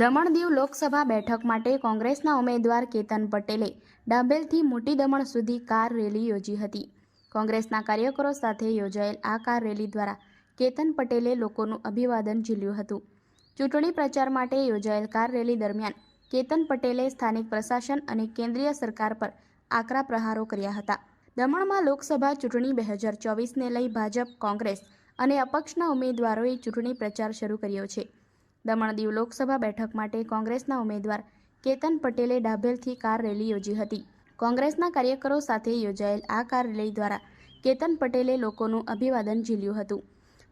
દમણ દીવ લોકસભા બેઠક માટે કોંગ્રેસના ઉમેદવાર કેતન પટેલે ડાબેલથી મોટી દમણ સુધી કાર રેલી યોજી હતી. કોંગ્રેસના કાર્યકરો સાથે યોજાયેલ આ કાર રેલી દ્વારા કેતન પટેલે લોકોનું અભિવાદન ઝીલ્યું હતું. ચૂંટણી પ્રચાર માટે યોજાયેલ કાર રેલી દરમિયાન કેતન પટેલે સ્થાનિક પ્રશાસન અને કેન્દ્રીય સરકાર પર આકરા પ્રહારો કર્યા હતા. દમણમાં લોકસભા ચૂંટણી બે હજાર ચોવીસને લઈ ભાજપ, કોંગ્રેસ અને અપક્ષના ઉમેદવારોએ ચૂંટણી પ્રચાર શરૂ કર્યો છે. દમણ દીવ લોકસભા બેઠક માટે કોંગ્રેસના ઉમેદવાર કેતન પટેલે ડાભેલથી કાર રેલી યોજી હતી. કોંગ્રેસના કાર્યકરો સાથે યોજાયેલ આ કાર રેલી દ્વારા કેતન પટેલે લોકોનું અભિવાદન ઝીલ્યું હતું.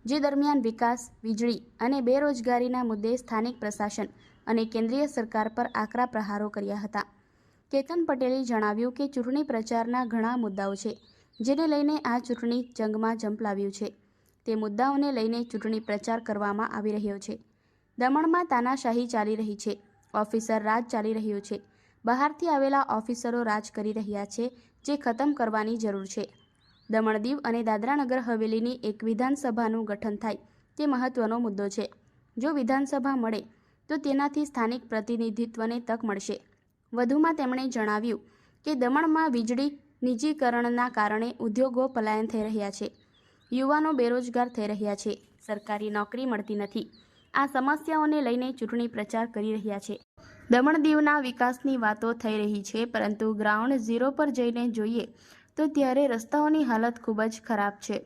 જે દરમિયાન વિકાસ, વીજળી અને બેરોજગારીના મુદ્દે સ્થાનિક પ્રશાસન અને કેન્દ્રીય સરકાર પર આકરા પ્રહારો કર્યા હતા. કેતન પટેલે જણાવ્યું કે ચૂંટણી પ્રચારના ઘણા મુદ્દાઓ છે, જેને લઈને આ ચૂંટણી જંગમાં ઝંપલાવ્યું છે. તે મુદ્દાઓને લઈને ચૂંટણી પ્રચાર કરવામાં આવી રહ્યો છે. દમણમાં તાનાશાહી ચાલી રહી છે. ઓફિસર રાજ ચાલી રહ્યું છે. બહારથી આવેલા ઓફિસરો રાજ કરી રહ્યા છે, જે ખતમ કરવાની જરૂર છે. દમણ દીવ અને દાદરાનગર હવેલીની એક વિધાનસભાનું ગઠન થાય, તે મહત્વનો મુદ્દો છે. જો વિધાનસભા મળે, તો તેનાથી સ્થાનિક પ્રતિનિધિત્વને તક મળશે. વધુમાં તેમણે જણાવ્યું કે દમણમાં વીજળી નિજીકરણના કારણે ઉદ્યોગો પલાયન થઈ રહ્યા છે. યુવાનો બેરોજગાર થઈ રહ્યા છે. સરકારી નોકરી મળતી નથી. આ સમસ્યાઓને લઈને ચૂંટણી પ્રચાર કરી રહ્યા છે. દમણ દીવના વિકાસની વાતો થઈ રહી છે, પરંતુ ગ્રાઉન્ડ ઝીરો પર જઈને જોઈએ તો ત્યારે રસ્તાઓની હાલત ખૂબ જ ખરાબ છે.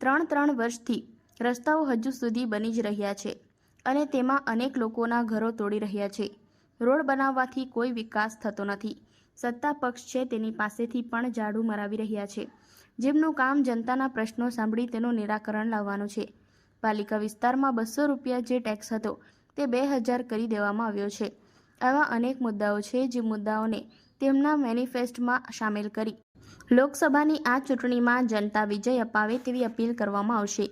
ત્રણ ત્રણ વર્ષથી રસ્તાઓ હજુ સુધી બની જ રહ્યા છે અને તેમાં અનેક લોકોના ઘરો તોડી રહ્યા છે. રોડ બનાવવાથી કોઈ વિકાસ થતો નથી. સત્તા પક્ષ છે તેની પાસેથી પણ ઝાડુ મરાવી રહ્યા છે. જેમનું કામ જનતાના પ્રશ્નો સાંભળી તેનું નિરાકરણ લાવવાનું છે. પાલિકા વિસ્તારમાં બસો રૂપિયા જે ટેક્સ હતો તે બે હજાર કરી દેવામાં આવ્યો છે. આવા અનેક મુદ્દાઓ છે જે મુદ્દાઓને તેમના મેનિફેસ્ટમાં સામેલ કરી. લોકસભાની આ ચૂંટણીમાં જનતા વિજય અપાવે તેવી અપીલ કરવામાં આવશે.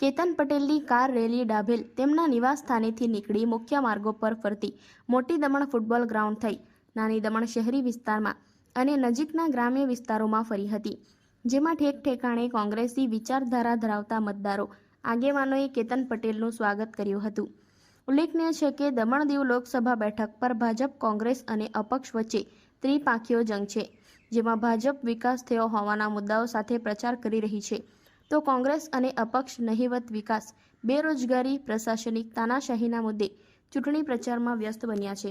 કેતન પટેલની કાર રેલી ડાભેલ તેમના નિવાસ સ્થાનેથી નીકળી મુખ્ય માર્ગો પર ફરતી મોટી દમણ ફૂટબોલ ગ્રાઉન્ડ થઈ. નાની દમણ શહેરી વિસ્તારમાં અને નજીકના ગ્રામ્ય વિસ્તારોમાં ફરી હતી. જેમાં ઠેક ઠેકાણે કોંગ્રેસી વિચારધારા ધરાવતા મતદારો આગેવાનોએ કેતન પટેલનું સ્વાગત કર્યું હતું. ઉલ્લેખનીય છે કે દમણ દીવ લોકસભા બેઠક પર ભાજપ, કોંગ્રેસ અને અપક્ષ વચ્ચે ત્રિપાંખીયો જંગ છે, જેમાં ભાજપ વિકાસ થયો હોવાના મુદ્દાઓ સાથે પ્રચાર કરી રહી છે. તો કોંગ્રેસ અને અપક્ષ નહિવત વિકાસ, બેરોજગારી, પ્રશાસનિક તાનાશાહીના મુદ્દે ચૂંટણી પ્રચારમાં વ્યસ્ત બન્યા છે.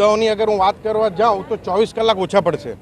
મુદ્દાઓની અગર હું વાત કરવા જાઉં તો ચોવીસ કલાક ઓછા પડશે.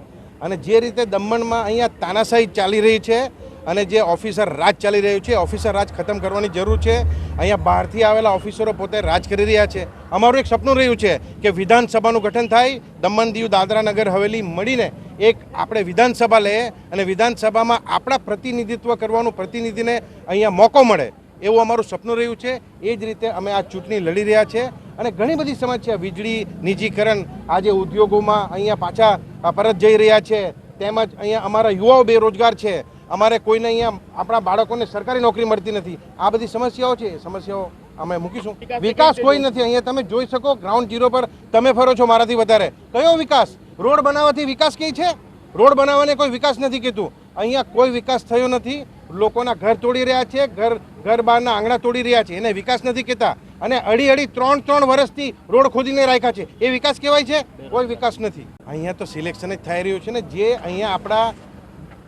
અને જે રીતે દમણમાં અહીંયા તાનાશાહી ચાલી રહી છે અને જે ઓફિસર રાજ ચાલી રહ્યું છે, ઓફિસર રાજ ખતમ કરવાની જરૂર છે, અહીંયા બહારથી આવેલા ઓફિસરો પોતે રાજ કરી રહ્યા છે. અમારું એક સપનું રહ્યું છે કે વિધાનસભાનું ગઠન થાય, દમણ દીવ દાદરા નગર હવેલી મળીને એક આપણે વિધાનસભા લઈએ અને વિધાનસભામાં આપણા પ્રતિનિધિત્વ કરવાનું પ્રતિનિધિને અહીંયા મોકો મળે. એવું અમારું સપનું રહ્યું છે. એ જ રીતે અમે આ ચૂંટણી લડી રહ્યા છે. અને ઘણી બધી સમસ્યા વીજળી નિજીકરણ આજે ઉદ્યોગોમાં અહીંયા પાછા પરત જઈ રહ્યા છે તેમજ અહીંયા અમારા યુવાઓ બેરોજગાર છે. અમારે કોઈને અહીંયા આપણા બાળકોને સરકારી નોકરી મળતી નથી. આ બધી સમસ્યાઓ છે. સમસ્યાઓ અમે મૂકીશું. વિકાસ કોઈ નથી. અહીંયા તમે જોઈ શકો ગ્રાઉન્ડ ઝીરો પર તમે ફરો છો મારાથી વધારે. કયો વિકાસ? રોડ બનાવવાથી વિકાસ કઈ છે? રોડ બનાવવાને કોઈ વિકાસ નથી કીધું. અહીંયા કોઈ વિકાસ થયો નથી. લોકોના ઘર તોડી રહ્યા છે ઘર ઘર બહારના આંગણા તોડી રહ્યા છે. એને વિકાસ નથી કહેતા. અને અડી અડી ત્રણ ત્રણ વર્ષથી રોડ ખોદીને રાખ્યા છે. એ વિકાસ કહેવાય છે? કોઈ વિકાસ નથી. અહીંયા તો સિલેક્શન જ થઈ રહ્યું છે ને જે અહીંયા આપણા,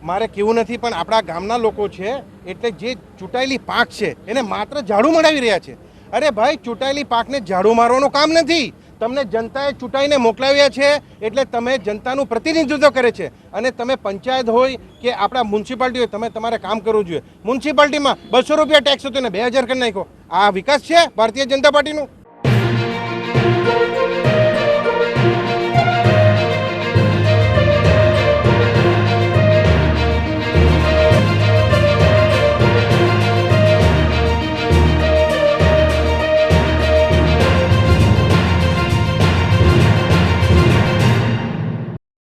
મારે કેવું નથી પણ આપણા ગામના લોકો છે, એટલે જે ચૂંટાયેલી પાક છે, એને માત્ર ઝાડુ મડાવી રહ્યા છે. અરે ભાઈ, ચૂંટાયેલી પાકને ઝાડુ મારવાનું કામ નથી. તમને જનતાએ ચૂંટાઈને મોકલાવ્યા છે, એટલે તમે જનતાનું પ્રતિનિધિત્વ કરે છે. અને તમે પંચાયત હોય કે આપણા મ્યુનિસિપાલિટી હોય, તમે તમારે કામ કરવું જોઈએ. મ્યુનિસિપાલિટીમાં બસો રૂપિયા ટેક્સ હતો ને બે હજાર કરી નાખો આ વિકાસ છે ભારતીય જનતા પાર્ટીનું?